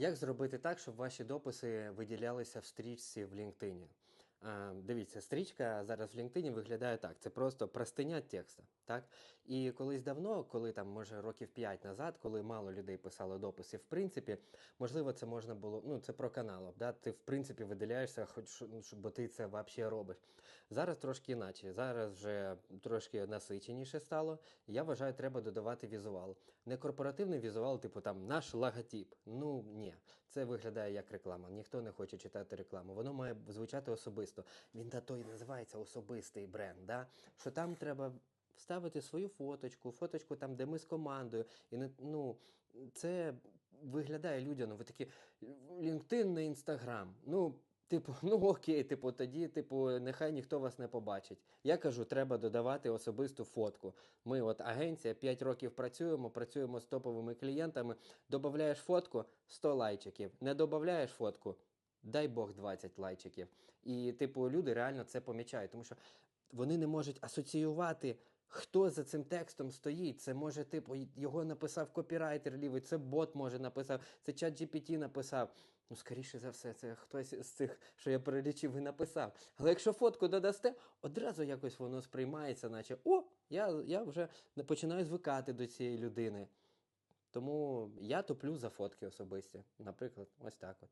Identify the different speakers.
Speaker 1: Як зробити так, щоб ваші дописи виділялися в стрічці в LinkedIn? Е, Дивіться, стрічка зараз в LinkedIn виглядає так: це просто простиня текста. Так? І колись давно, коли там, може, років 5 назад, коли мало людей писало дописи, в принципі, можливо, це можна було. Ну, це про канал. Да? Ти в принципі виділяєшся, хоч ну, бо ти це взагалі робиш. Зараз трошки інакше. Зараз вже трошки насиченіше стало. Я вважаю, треба додавати візуал. Не корпоративний візуал, типу там наш логотип. Ну ні, це виглядає як реклама. Ніхто не хоче читати рекламу. Воно має звучати особисто. Він на то і називається особистий бренд. Да? Що там треба вставити свою фоточку, фоточку там, де ми з командою. І ну це виглядає людяно. Ви такі LinkedIn на Instagram. Ну. Типу, ну окей, типу, тоді, типу, нехай ніхто вас не побачить. Я кажу, треба додавати особисту фотку. Ми, от агенція, 5 років працюємо, працюємо з топовими клієнтами. Додаєш фотку 100 лайчиків. Не додаєш фотку, дай Бог 20 лайчиків. І, типу, люди реально це помічають, тому що вони не можуть асоціювати. Хто за цим текстом стоїть? Це може, типу, його написав копірайтер лівий, це бот може написав, це чат GPT написав. Ну, скоріше за все, це хтось з цих, що я перелічив і написав. Але якщо фотку додасте, одразу якось воно сприймається, наче о, я, я вже починаю звикати до цієї людини. Тому я топлю за фотки особисті. Наприклад, ось так от.